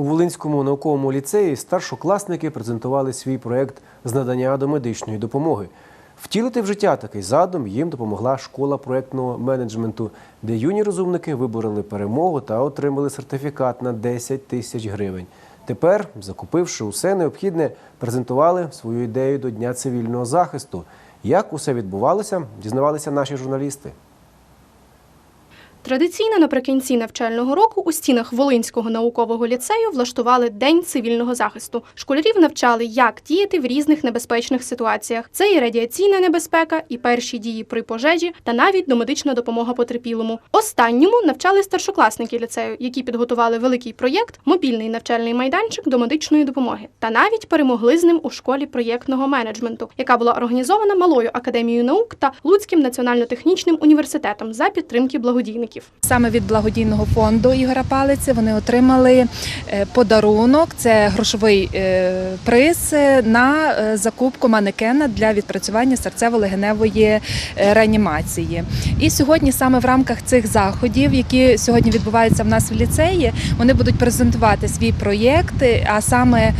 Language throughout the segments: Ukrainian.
У Волинському науковому ліцеї старшокласники презентували свій проєкт з надання домедичної допомоги. Втілити в життя такий задум їм допомогла школа проєктного менеджменту, де юні розумники вибороли перемогу та отримали сертифікат на 10 тисяч гривень. Тепер, закупивши усе необхідне, презентували свою ідею до Дня цивільного захисту. Як усе відбувалося, дізнавалися наші журналісти. Традиційно наприкінці навчального року у стінах Волинського наукового ліцею влаштували День цивільного захисту. Школярів навчали, як діяти в різних небезпечних ситуаціях. Це і радіаційна небезпека, і перші дії при пожежі, та навіть домедична допомога потерпілому. Останньому навчали старшокласники ліцею, які підготували великий проєкт мобільний навчальний майданчик домедичної допомоги, та навіть перемогли з ним у школі проєктного менеджменту, яка була організована малою академією наук та Луцьким національно-технічним університетом за підтримки благодійників. Саме від благодійного фонду Ігора Палиці вони отримали е, подарунок. Це грошовий е, приз е, на закупку манекена для відпрацювання серцево-легеневої реанімації. І сьогодні, саме в рамках цих заходів, які сьогодні відбуваються в нас в ліцеї, вони будуть презентувати свій проєкт, а саме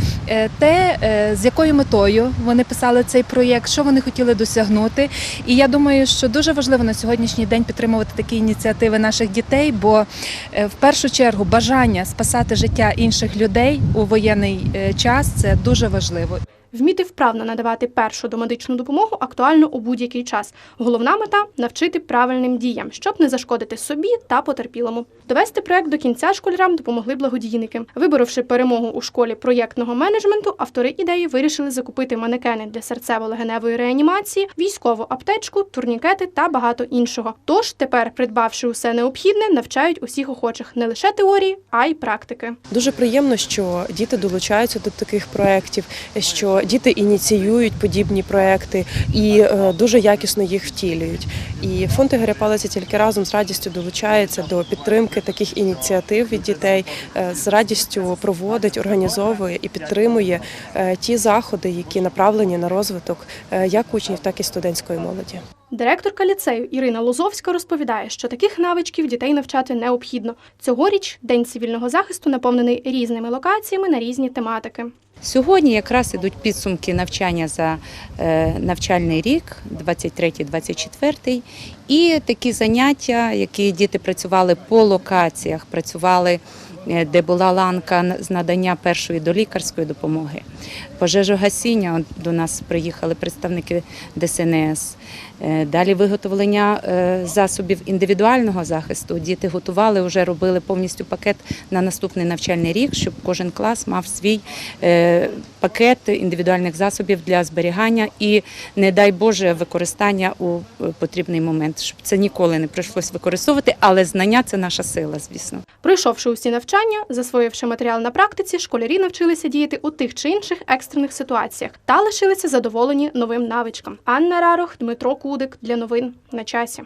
те, е, з якою метою вони писали цей проєкт, що вони хотіли досягнути. І я думаю, що дуже важливо на сьогоднішній день підтримувати такі ініціативи наших дітей, бо е, в першу чергу бажання спасати життя інших людей у воєнний е, час це дуже важливо. Вміти вправно надавати першу домедичну допомогу актуально у будь-який час. Головна мета навчити правильним діям, щоб не зашкодити собі та потерпілому. Довести проект до кінця школярам допомогли благодійники. Виборовши перемогу у школі проєктного менеджменту, автори ідеї вирішили закупити манекени для серцево-легеневої реанімації, військову аптечку, турнікети та багато іншого. Тож тепер, придбавши усе необхідне, навчають усіх охочих не лише теорії, а й практики. Дуже приємно, що діти долучаються до таких проєктів, що діти ініціюють подібні проекти і е, дуже якісно їх втілюють. І фонд Ігоря Палиця тільки разом з радістю долучається до підтримки таких ініціатив від дітей, е, з радістю проводить, організовує і підтримує е, ті заходи, які направлені на розвиток як учнів, так і студентської молоді. Директорка ліцею Ірина Лозовська розповідає, що таких навичків дітей навчати необхідно. Цьогоріч День цивільного захисту наповнений різними локаціями на різні тематики. Сьогодні якраз ідуть підсумки навчання за е, навчальний рік, 23-24, і такі заняття, які діти працювали по локаціях, працювали, де була ланка з надання першої долікарської допомоги. Пожежогасіння до нас приїхали представники ДСНС. Е, Далі виготовлення е, засобів індивідуального захисту. Діти готували, вже робили повністю пакет на наступний навчальний рік, щоб кожен клас мав свій е, пакет індивідуальних засобів для зберігання і, не дай Боже, використання у е, потрібний момент, щоб це ніколи не прийшлось використовувати, але знання це наша сила, звісно. Пройшовши усі навчання, засвоївши матеріал на практиці, школярі навчилися діяти у тих чи інших екстрених ситуаціях та лишилися задоволені новим навичкам. Анна Рарох, Дмитро Кудик для новин на часі.